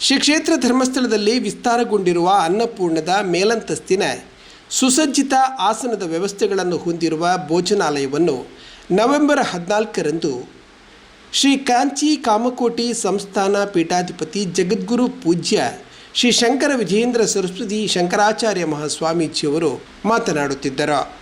ಶ್ರೀ ಕ್ಷೇತ್ರ ಧರ್ಮಸ್ಥಳದಲ್ಲಿ ವಿಸ್ತಾರಗೊಂಡಿರುವ ಅನ್ನಪೂರ್ಣದ ಮೇಲಂತಸ್ತಿನ ಸುಸಜ್ಜಿತ ಆಸನದ ವ್ಯವಸ್ಥೆಗಳನ್ನು ಹೊಂದಿರುವ ಭೋಜನಾಲಯವನ್ನು ನವೆಂಬರ್ ಹದಿನಾಲ್ಕರಂದು ಶ್ರೀ ಕಾಂಚಿ ಕಾಮಕೋಟಿ ಸಂಸ್ಥಾನ ಪೀಠಾಧಿಪತಿ ಜಗದ್ಗುರು ಪೂಜ್ಯ ಶ್ರೀ ಶಂಕರ ವಿಜಯೇಂದ್ರ ಸರಸ್ವತಿ ಶಂಕರಾಚಾರ್ಯ ಮಹಾಸ್ವಾಮೀಜಿಯವರು ಮಾತನಾಡುತ್ತಿದ್ದರು.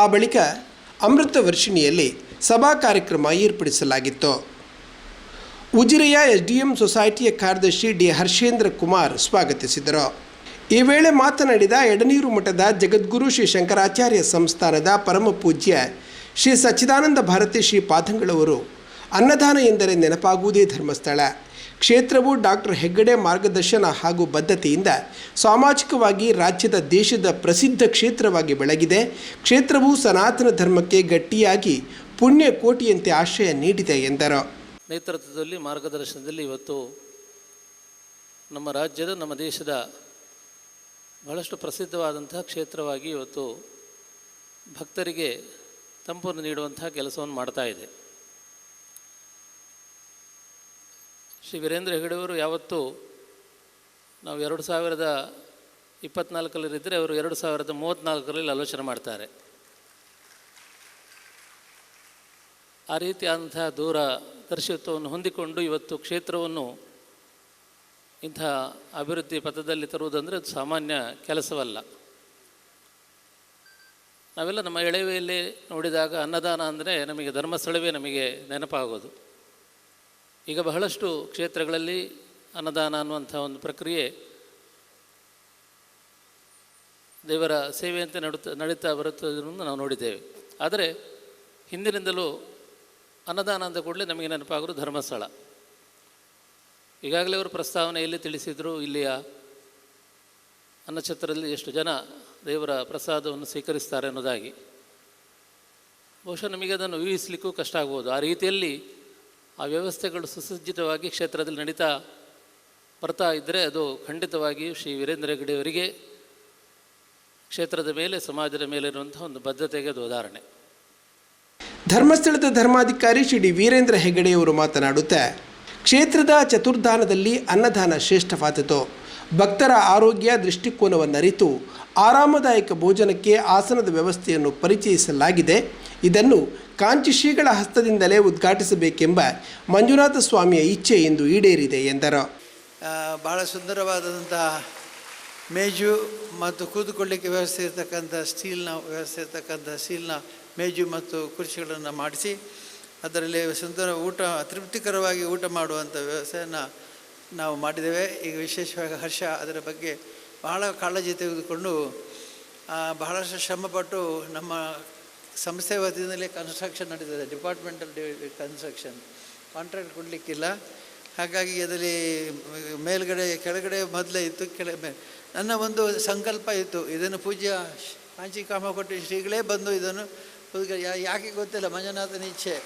ಆ ಬಳಿಕ ಅಮೃತ ವರ್ಷಿಣಿಯಲ್ಲಿ ಸಭಾ ಕಾರ್ಯಕ್ರಮ ಏರ್ಪಡಿಸಲಾಗಿತ್ತು. ಉಜಿರೆಯ ಎಸ್ ಡಿ ಎಂ ಸೊಸೈಟಿಯ ಕಾರ್ಯದರ್ಶಿ ಡಿ ಹರ್ಷೇಂದ್ರ ಕುಮಾರ್ ಸ್ವಾಗತಿಸಿದರು. ಈ ವೇಳೆ ಮಾತನಾಡಿದ ಎಡನೀರು ಮಠದ ಜಗದ್ಗುರು ಶ್ರೀ ಶಂಕರಾಚಾರ್ಯ ಸಂಸ್ಥಾನದ ಪರಮ ಪೂಜ್ಯ ಶ್ರೀ ಸಚ್ಚಿದಾನಂದ ಭಾರತಿ ಶ್ರೀ ಪಾದಂಗಳವರು ಅನ್ನದಾನ ಎಂದರೆ ನೆನಪಾಗುವುದೇ ಧರ್ಮಸ್ಥಳ. ಕ್ಷೇತ್ರವು ಡಾಕ್ಟರ್ ಹೆಗ್ಗಡೆ ಮಾರ್ಗದರ್ಶನ ಹಾಗೂ ಬದ್ಧತೆಯಿಂದ ಸಾಮಾಜಿಕವಾಗಿ ರಾಜ್ಯದ ದೇಶದ ಪ್ರಸಿದ್ಧ ಕ್ಷೇತ್ರವಾಗಿ ಬೆಳಗಿದೆ. ಕ್ಷೇತ್ರವು ಸನಾತನ ಧರ್ಮಕ್ಕೆ ಗಟ್ಟಿಯಾಗಿ ಪುಣ್ಯ ಕೋಟಿಯಂತೆ ಆಶ್ರಯ ನೀಡಿದೆ ಎಂದರು. ನೇತೃತ್ವದಲ್ಲಿ, ಮಾರ್ಗದರ್ಶನದಲ್ಲಿ ಇವತ್ತು ನಮ್ಮ ರಾಜ್ಯದ, ನಮ್ಮ ದೇಶದ ಬಹಳಷ್ಟು ಪ್ರಸಿದ್ಧವಾದಂತಹ ಕ್ಷೇತ್ರವಾಗಿ ಇವತ್ತು ಭಕ್ತರಿಗೆ ತಂಪನ್ನು ನೀಡುವಂತಹ ಕೆಲಸವನ್ನು ಮಾಡ್ತಾ ಇದೆ. ಶ್ರೀ ವೀರೇಂದ್ರ ಹೆಗಡೆಯವರು ಯಾವತ್ತೂ ನಾವು ಎರಡು ಸಾವಿರದ ಇಪ್ಪತ್ನಾಲ್ಕರಲ್ಲಿದ್ದರೆ ಅವರು ಎರಡು ಸಾವಿರದ ಮೂವತ್ತ್ನಾಲ್ಕರಲ್ಲಿ ಆಲೋಚನೆ ಮಾಡ್ತಾರೆ. ಆ ರೀತಿಯಾದಂತಹ ದೂರ ದರ್ಶಿತ್ವವನ್ನು ಹೊಂದಿಕೊಂಡು ಇವತ್ತು ಕ್ಷೇತ್ರವನ್ನು ಇಂಥ ಅಭಿವೃದ್ಧಿ ಪಥದಲ್ಲಿ ತರುವುದಂದರೆ ಅದು ಸಾಮಾನ್ಯ ಕೆಲಸವಲ್ಲ. ನಾವೆಲ್ಲ ನಮ್ಮ ಎಳೆವೆಯಲ್ಲಿ ನೋಡಿದಾಗ ಅನ್ನದಾನ ಅಂದರೆ ನಮಗೆ ಧರ್ಮಸ್ಥಳವೇ ನಮಗೆ ನೆನಪಾಗೋದು. ಈಗ ಬಹಳಷ್ಟು ಕ್ಷೇತ್ರಗಳಲ್ಲಿ ಅನ್ನದಾನ ಅನ್ನುವಂಥ ಒಂದು ಪ್ರಕ್ರಿಯೆ ದೇವರ ಸೇವೆಯಂತೆ ನಡುತ್ತ, ನಡೀತಾ ಬರುತ್ತದನ್ನು ನಾವು ನೋಡಿದ್ದೇವೆ. ಆದರೆ ಹಿಂದಿನಿಂದಲೂ ಅನ್ನದಾನ ಅಂದ ಕೂಡಲೇ ನಮಗೆ ನೆನಪಾಗೋದು ಧರ್ಮಸ್ಥಳ. ಈಗಾಗಲೇ ಅವರು ಪ್ರಸ್ತಾವನೆಯಲ್ಲಿ ತಿಳಿಸಿದರು ಇಲ್ಲಿಯ ಅನ್ನಛತ್ರದಲ್ಲಿ ಎಷ್ಟು ಜನ ದೇವರ ಪ್ರಸಾದವನ್ನು ಸ್ವೀಕರಿಸ್ತಾರೆ ಅನ್ನೋದಾಗಿ. ಬಹುಶಃ ನಮಗೆ ಅದನ್ನು ಊಹಿಸಲಿಕ್ಕೂ ಕಷ್ಟ ಆಗ್ಬೋದು. ಆ ರೀತಿಯಲ್ಲಿ ಆ ವ್ಯವಸ್ಥೆಗಳು ಸುಸಜ್ಜಿತವಾಗಿ ಕ್ಷೇತ್ರದಲ್ಲಿ ನಡೀತಾ ಬರ್ತಾ ಇದ್ದರೆ ಅದು ಖಂಡಿತವಾಗಿಯೂ ಶ್ರೀ ವೀರೇಂದ್ರ ಹೆಗಡೆಯವರಿಗೆ ಕ್ಷೇತ್ರದ ಮೇಲೆ, ಸಮಾಜದ ಮೇಲೆ ಇರುವಂಥ ಒಂದು ಬದ್ಧತೆಗೆ ಅದು ಉದಾಹರಣೆ. ಧರ್ಮಸ್ಥಳದ ಧರ್ಮಾಧಿಕಾರಿ ಶ್ರೀ ಡಿ ವೀರೇಂದ್ರ ಹೆಗಡೆಯವರು ಮಾತನಾಡುತ್ತಾ, ಕ್ಷೇತ್ರದ ಚತುರ್ಧಾನದಲ್ಲಿ ಅನ್ನದಾನ ಶ್ರೇಷ್ಠವಾದದ್ದು. ಭಕ್ತರ ಆರೋಗ್ಯ ದೃಷ್ಟಿಕೋನವನ್ನರಿತು, ಆರಾಮದಾಯಕ ಭೋಜನಕ್ಕೆ ಆಸನದ ವ್ಯವಸ್ಥೆಯನ್ನು ಪರಿಚಯಿಸಲಾಗಿದೆ. ಇದನ್ನು ಕಾಂಚಿ ಶ್ರೀಗಳ ಹಸ್ತದಿಂದಲೇ ಉದ್ಘಾಟಿಸಬೇಕೆಂಬ ಮಂಜುನಾಥ ಸ್ವಾಮಿಯ ಇಚ್ಛೆ ಎಂದು ಈಡೇರಿದೆ ಎಂದರು. ಭಾಳ ಸುಂದರವಾದಂಥ ಮೇಜು ಮತ್ತು ಕೂತ್ಕೊಳ್ಳಿಕ್ಕೆ ವ್ಯವಸ್ಥೆ ಇರತಕ್ಕಂಥ ಸ್ಟೀಲ್ನ ವ್ಯವಸ್ಥೆ ಇರತಕ್ಕಂಥ ಸ್ಟೀಲ್ನ ಮೇಜು ಮತ್ತು ಕುರ್ಚಿಗಳನ್ನು ಮಾಡಿಸಿ, ಅದರಲ್ಲಿ ಸುಂದರ ಊಟ ತೃಪ್ತಿಕರವಾಗಿ ಊಟ ಮಾಡುವಂಥ ವ್ಯವಸ್ಥೆಯನ್ನು ನಾವು ಮಾಡಿದ್ದೇವೆ. ಈಗ ವಿಶೇಷವಾಗಿ ಹರ್ಷ ಅದರ ಬಗ್ಗೆ ಬಹಳ ಕಾಳಜಿ ತೆಗೆದುಕೊಂಡು ಬಹಳಷ್ಟು ಶ್ರಮಪಟ್ಟು ನಮ್ಮ ಸಂಸ್ಥೆ ವತಿಯಿಂದಲೇ ಕನ್ಸ್ಟ್ರಕ್ಷನ್ ನಡೀತದೆ. ಡಿಪಾರ್ಟ್ಮೆಂಟಲ್ ಕನ್ಸ್ಟ್ರಕ್ಷನ್ ಕಾಂಟ್ರಾಕ್ಟ್ ಕೊಡಲಿಕ್ಕಿಲ್ಲ. ಹಾಗಾಗಿ ಅದರಲ್ಲಿ ಮೇಲ್ಗಡೆ, ಕೆಳಗಡೆ ಮೊದಲೇ ಇತ್ತು, ಕೆಳ ನನ್ನ ಒಂದು ಸಂಕಲ್ಪ ಇತ್ತು. ಇದನ್ನು ಪೂಜ್ಯ ಕಾಂಚಿ ಕಾಮಕೋಟಿ ಶ್ರೀಗಳೇ ಬಂದು ಇದನ್ನು ಯಾಕೆ ಗೊತ್ತಿಲ್ಲ. ಮಂಜುನಾಥನ ಇಚ್ಛೆ.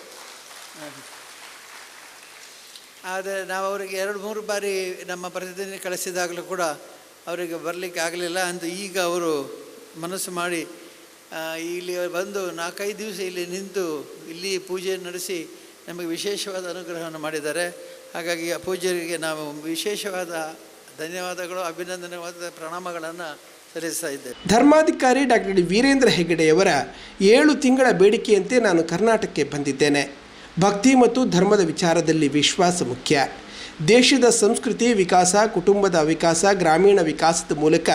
ಆದರೆ ನಾವು ಅವರಿಗೆ ಎರಡು, ಮೂರು ಬಾರಿ ನಮ್ಮ ಪ್ರತಿನಿಧಿ ಕಳಿಸಿದಾಗಲೂ ಕೂಡ ಅವರಿಗೆ ಬರಲಿಕ್ಕೆ ಆಗಲಿಲ್ಲ ಅಂತ ಈಗ ಅವರು ಮನಸ್ಸು ಮಾಡಿ ಇಲ್ಲಿ ಬಂದು ನಾಲ್ಕೈದು ದಿವಸ ಇಲ್ಲಿ ನಿಂತು ಇಲ್ಲಿ ಪೂಜೆ ನಡೆಸಿ ನಮಗೆ ವಿಶೇಷವಾದ ಅನುಗ್ರಹವನ್ನು ಮಾಡಿದ್ದಾರೆ. ಹಾಗಾಗಿ ಆ ಪೂಜ್ಯರಿಗೆ ನಾವು ವಿಶೇಷವಾದ ಧನ್ಯವಾದಗಳು, ಅಭಿನಂದನವಾದ ಪ್ರಣಾಮಗಳನ್ನು ಸಲ್ಲಿಸ್ತಾ ಇದ್ದೇವೆ. ಧರ್ಮಾಧಿಕಾರಿ ಡಾಕ್ಟರ್ ವೀರೇಂದ್ರ ಹೆಗ್ಗಡೆಯವರ ಏಳು ತಿಂಗಳ ಬೇಡಿಕೆಯಂತೆ ನಾನು ಕರ್ನಾಟಕಕ್ಕೆ ಬಂದಿದ್ದೇನೆ. ಭಕ್ತಿ ಮತ್ತು ಧರ್ಮದ ವಿಚಾರದಲ್ಲಿ ವಿಶ್ವಾಸ ಮುಖ್ಯ. ದೇಶದ ಸಂಸ್ಕೃತಿ ವಿಕಾಸ, ಕುಟುಂಬದ ವಿಕಾಸ, ಗ್ರಾಮೀಣ ವಿಕಾಸದ ಮೂಲಕ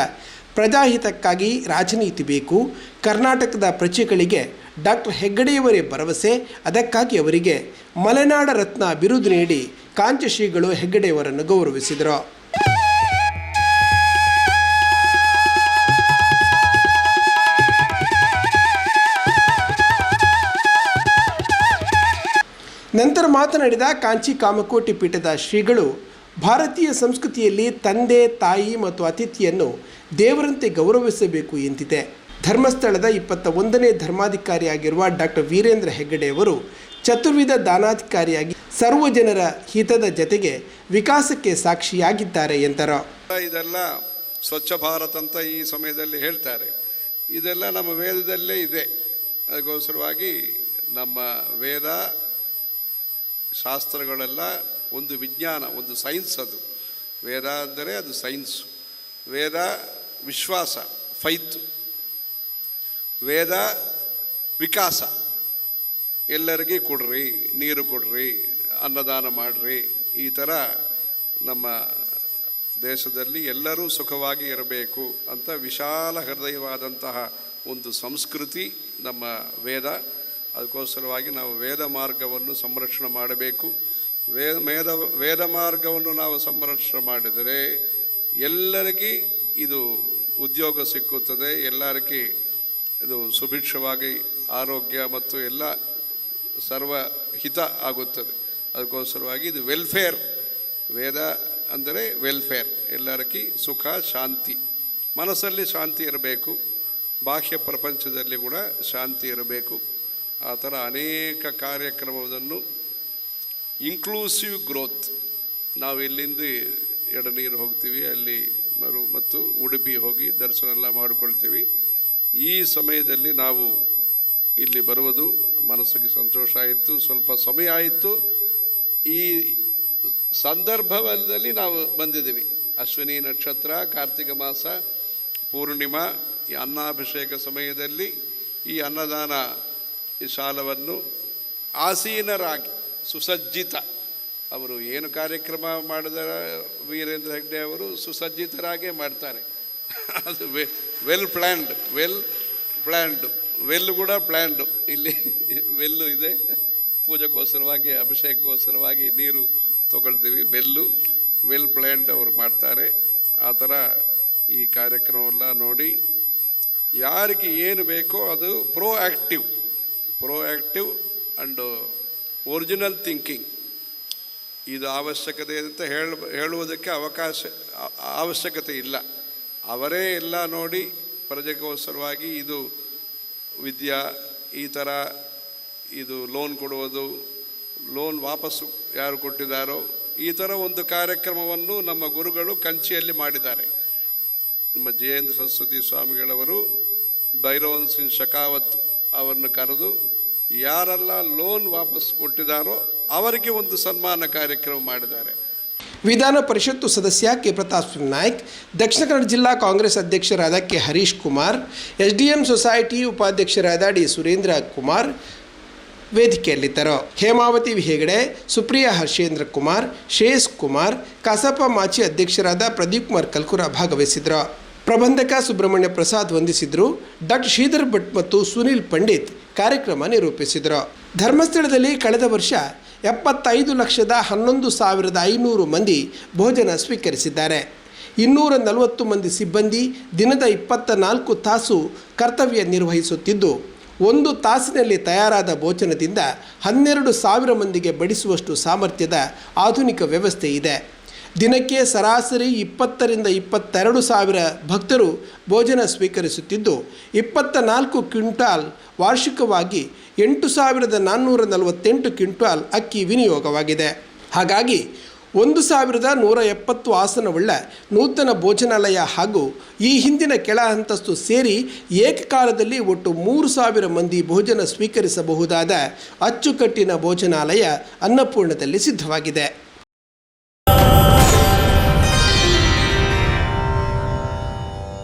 ಪ್ರಜಾಹಿತಕ್ಕಾಗಿ ರಾಜನೀತಿ ಬೇಕು. ಕರ್ನಾಟಕದ ಪ್ರಜೆಗಳಿಗೆ ಡಾಕ್ಟರ್ ಹೆಗ್ಗಡೆಯವರೇ ಭರವಸೆ. ಅದಕ್ಕಾಗಿ ಅವರಿಗೆ ಮಲೆನಾಡ ರತ್ನ ಬಿರುದು ನೀಡಿ ಕಾಂಚಶ್ರೀಗಳು ಹೆಗ್ಗಡೆಯವರನ್ನು ಗೌರವಿಸಿದರು. ನಂತರ ಮಾತನಾಡಿದ ಕಾಂಚಿ ಕಾಮಕೋಟಿ ಪೀಠದ ಶ್ರೀಗಳು, ಭಾರತೀಯ ಸಂಸ್ಕೃತಿಯಲ್ಲಿ ತಂದೆ, ತಾಯಿ ಮತ್ತು ಅತಿಥಿಯನ್ನು ದೇವರಂತೆ ಗೌರವಿಸಬೇಕು ಎಂದಿದೆ. ಧರ್ಮಸ್ಥಳದ ಇಪ್ಪತ್ತ ಒಂದನೇ ಧರ್ಮಾಧಿಕಾರಿಯಾಗಿರುವ ಡಾಕ್ಟರ್ ವೀರೇಂದ್ರ ಹೆಗ್ಗಡೆಯವರು ಚತುರ್ವಿಧ ದಾನಾಧಿಕಾರಿಯಾಗಿ ಸರ್ವ ಜನರ ಹಿತದ ಜತೆಗೆ ವಿಕಾಸಕ್ಕೆ ಸಾಕ್ಷಿಯಾಗಿದ್ದಾರೆ ಎಂದರು. ಇದೆಲ್ಲ ಸ್ವಚ್ಛ ಭಾರತ್ ಅಂತ ಈ ಸಮಯದಲ್ಲಿ ಹೇಳ್ತಾರೆ. ಇದೆಲ್ಲ ನಮ್ಮ ವೇದದಲ್ಲೇ ಇದೆ. ಅದಕ್ಕೋಸ್ಕರವಾಗಿ ನಮ್ಮ ವೇದ ಶಾಸ್ತ್ರಗಳೆಲ್ಲ ಒಂದು ವಿಜ್ಞಾನ, ಒಂದು ಸೈನ್ಸ್ ಅದು. ವೇದ ಅಂದರೆ ಅದು ಸೈನ್ಸ್. ವೇದ ವಿಶ್ವಾಸ, ಫೈತ್, ವೇದ, ವಿಕಾಸ. ಎಲ್ಲರಿಗೆ ಕೊಡ್ರಿ, ನೀರು ಕೊಡ್ರಿ, ಅನ್ನದಾನ ಮಾಡ್ರಿ. ಈ ಥರ ನಮ್ಮ ದೇಶದಲ್ಲಿ ಎಲ್ಲರೂ ಸುಖವಾಗಿ ಇರಬೇಕು ಅಂತ ವಿಶಾಲ ಹೃದಯವಾದಂತಹ ಒಂದು ಸಂಸ್ಕೃತಿ ನಮ್ಮ ವೇದ. ಅದಕ್ಕೋಸ್ಕರವಾಗಿ ನಾವು ವೇದ ಮಾರ್ಗವನ್ನು ಸಂರಕ್ಷಣೆ ಮಾಡಬೇಕು. ವೇದ ವೇದ ವೇದ ಮಾರ್ಗವನ್ನು ನಾವು ಸಂರಕ್ಷಣೆ ಮಾಡಿದರೆ ಎಲ್ಲರಿಗೂ ಇದು ಉದ್ಯೋಗ ಸಿಕ್ಕುತ್ತದೆ. ಎಲ್ಲರಿಗೆ ಇದು ಸುಭಿಕ್ಷವಾಗಿ ಆರೋಗ್ಯ ಮತ್ತು ಎಲ್ಲ ಸರ್ವ ಹಿತ ಆಗುತ್ತದೆ. ಅದಕ್ಕೋಸ್ಕರವಾಗಿ ಇದು ವೆಲ್ಫೇರ್ ವೇದ ಅಂದರೆ ವೆಲ್ಫೇರ್ ಎಲ್ಲರಿಗೂ ಸುಖ, ಶಾಂತಿ. ಮನಸ್ಸಲ್ಲಿ ಶಾಂತಿ ಇರಬೇಕು. ಬಾಹ್ಯ ಪ್ರಪಂಚದಲ್ಲಿ ಕೂಡ ಶಾಂತಿ ಇರಬೇಕು. ಆ ಥರ ಅನೇಕ ಕಾರ್ಯಕ್ರಮವನ್ನು ಇನ್ಕ್ಲೂಸಿವ್ ಗ್ರೋತ್ ನಾವು ಇಲ್ಲಿಂದ ಎಡನೀರು ಹೋಗ್ತೀವಿ. ಅಲ್ಲಿ ಮರು ಮತ್ತು ಉಡುಪಿ ಹೋಗಿ ದರ್ಶನ ಎಲ್ಲ ಮಾಡಿಕೊಳ್ತೀವಿ. ಈ ಸಮಯದಲ್ಲಿ ನಾವು ಇಲ್ಲಿ ಬರುವುದು ಮನಸ್ಸಿಗೆ ಸಂತೋಷ ಆಯಿತು, ಸ್ವಲ್ಪ ಸಮಯ ಆಯಿತು. ಈ ಸಂದರ್ಭದಲ್ಲಿ ನಾವು ಬಂದಿದ್ದೀವಿ. ಅಶ್ವಿನಿ ನಕ್ಷತ್ರ, ಕಾರ್ತಿಕ ಮಾಸ, ಪೂರ್ಣಿಮಾ, ಈ ಅನ್ನಾಭಿಷೇಕ ಸಮಯದಲ್ಲಿ ಈ ಅನ್ನದಾನ ಈ ಶಾಲವನ್ನು ಆಸೀನರಾಗಿ ಸುಸಜ್ಜಿತ ಅವರು ಏನು ಕಾರ್ಯಕ್ರಮ ಮಾಡಿದ ವೀರೇಂದ್ರ ಹೆಗ್ಡೆ ಅವರು ಸುಸಜ್ಜಿತರಾಗೇ ಮಾಡ್ತಾರೆ. ಅದು well planned well planned well ಕೂಡ ಪ್ಲ್ಯಾಂಡು ಇಲ್ಲಿ ವೆಲ್ಲು ಇದೆ. ಪೂಜೆಗೋಸ್ಕರವಾಗಿ ಅಭಿಷೇಕಗೋಸ್ಕರವಾಗಿ ನೀರು ತಗೊಳ್ತೀವಿ. ವೆಲ್ಲು ವೆಲ್ ಪ್ಲ್ಯಾಂಡ್ ಅವರು ಮಾಡ್ತಾರೆ. ಆ ಥರ ಈ ಕಾರ್ಯಕ್ರಮವೆಲ್ಲ ನೋಡಿ ಯಾರಿಗೆ ಏನು ಬೇಕೋ ಅದು proactive proactive and original thinking ಇದು ಅವಶ್ಯಕತೆ ಅಂತ ಹೇಳ, ಹೇಳುವುದಕ್ಕೆ ಅವಕಾಶ ಅವಶ್ಯಕತೆ ಇಲ್ಲ. ಅವರೇ ಎಲ್ಲ ನೋಡಿ ಪ್ರಜೆಗೋಸ್ಕರವಾಗಿ ಇದು ವಿದ್ಯಾ, ಈ ಥರ ಇದು ಲೋನ್ ಕೊಡುವುದು, ಲೋನ್ ವಾಪಸ್ಸು ಯಾರು ಕೊಟ್ಟಿದ್ದಾರೋ ಈ ಥರ ಒಂದು ಕಾರ್ಯಕ್ರಮವನ್ನು ನಮ್ಮ ಗುರುಗಳು ಕಂಚಿಯಲ್ಲಿ ಮಾಡಿದ್ದಾರೆ. ನಮ್ಮ ಜಯೇಂದ್ರ ಸರಸ್ವತಿ ಸ್ವಾಮಿಗಳವರು ಭೈರವನ್ ಸಿಂಗ್ ಶಕಾವತ್ ಅವರನ್ನು ಕರೆದು ಯಾರೆಲ್ಲ ಲೋನ್ ವಾಪಸ್ ಕೊಟ್ಟಿದ್ದಾರೋ ಅವರಿಗೆ ಒಂದು ಸನ್ಮಾನ ಕಾರ್ಯಕ್ರಮ ಮಾಡಿದ್ದಾರೆ. ವಿಧಾನ ಪರಿಷತ್ತು ಸದಸ್ಯ ಕೆ. ಪ್ರತಾಪ್ ಸಿಂಗ್ ನಾಯ್ಕ್, ದಕ್ಷಿಣ ಕನ್ನಡ ಜಿಲ್ಲಾ ಕಾಂಗ್ರೆಸ್ ಅಧ್ಯಕ್ಷರಾದ K. Harish Kumar S D M society ಉಪಾಧ್ಯಕ್ಷರಾದ ಡಿ. ಸುರೇಂದ್ರ ಕುಮಾರ್ ವೇದಿಕೆಯಲ್ಲಿದ್ದರು. ಹೇಮಾವತಿ ಹೆಗಡೆ ಸುಪ್ರಿಯಾ ಹರ್ಷೇಂದ್ರ ಕುಮಾರ್ ಶ್ರೇಯಸ್ ಕುಮಾರ್, ಕಸಾಪ ಮಾಜಿ ಅಧ್ಯಕ್ಷರಾದ ಪ್ರದೀಪ್ ಕುಮಾರ್ ಕಲ್ಕುರ ಭಾಗವಹಿಸಿದರು ಪ್ರಬಂಧಕ ಸುಬ್ರಹ್ಮಣ್ಯ ಪ್ರಸಾದ್ ವಂದಿಸಿದರು. ಡಾಕ್ಟರ್ ಶ್ರೀಧರ್ ಭಟ್ ಮತ್ತು ಸುನಿಲ್ ಪಂಡಿತ್ ಕಾರ್ಯಕ್ರಮ ನಿರೂಪಿಸಿದರು ಧರ್ಮಸ್ಥಳದಲ್ಲಿ ಕಳೆದ ವರ್ಷ ಎಪ್ಪತ್ತೈದು ಲಕ್ಷದ ಹನ್ನೊಂದು ಸಾವಿರದ ಐನೂರು ಮಂದಿ ಭೋಜನ ಸ್ವೀಕರಿಸಿದ್ದಾರೆ. ಇನ್ನೂರ ನಲವತ್ತು ಮಂದಿ ಸಿಬ್ಬಂದಿ ದಿನದ ಇಪ್ಪತ್ತ ನಾಲ್ಕು ತಾಸು ಕರ್ತವ್ಯ ನಿರ್ವಹಿಸುತ್ತಿದ್ದು, ಒಂದು ತಾಸಿನಲ್ಲಿ ತಯಾರಾದ ಭೋಜನದಿಂದ ಹನ್ನೆರಡು ಸಾವಿರ ಮಂದಿಗೆ ಬಡಿಸುವಷ್ಟು ಸಾಮರ್ಥ್ಯದ ಆಧುನಿಕ ವ್ಯವಸ್ಥೆ ಇದೆ. ದಿನಕ್ಕೆ ಸರಾಸರಿ ಇಪ್ಪತ್ತರಿಂದ ಇಪ್ಪತ್ತೆರಡು ಸಾವಿರ ಭಕ್ತರು ಭೋಜನ ಸ್ವೀಕರಿಸುತ್ತಿದ್ದು, ಇಪ್ಪತ್ತ ನಾಲ್ಕು ಕ್ವಿಂಟಾಲ್ ವಾರ್ಷಿಕವಾಗಿ ಎಂಟು ಸಾವಿರದ ನಾನ್ನೂರ ನಲವತ್ತೆಂಟು ಕ್ವಿಂಟಾಲ್ ಅಕ್ಕಿ ವಿನಿಯೋಗವಾಗಿದೆ. ಹಾಗಾಗಿ ಒಂದು ಸಾವಿರದ ನೂರ ಎಪ್ಪತ್ತು ಆಸನವುಳ್ಳ ನೂತನ ಭೋಜನಾಲಯ ಹಾಗೂ ಈ ಹಿಂದಿನ ಕೆಳ ಹಂತಸ್ತು ಸೇರಿ ಏಕಕಾಲದಲ್ಲಿ ಒಟ್ಟು ಮೂರು ಸಾವಿರ ಮಂದಿ ಭೋಜನ ಸ್ವೀಕರಿಸಬಹುದಾದ ಅಚ್ಚುಕಟ್ಟಿನ ಭೋಜನಾಲಯ ಅನ್ನಪೂರ್ಣದಲ್ಲಿ ಸಿದ್ಧವಾಗಿದೆ.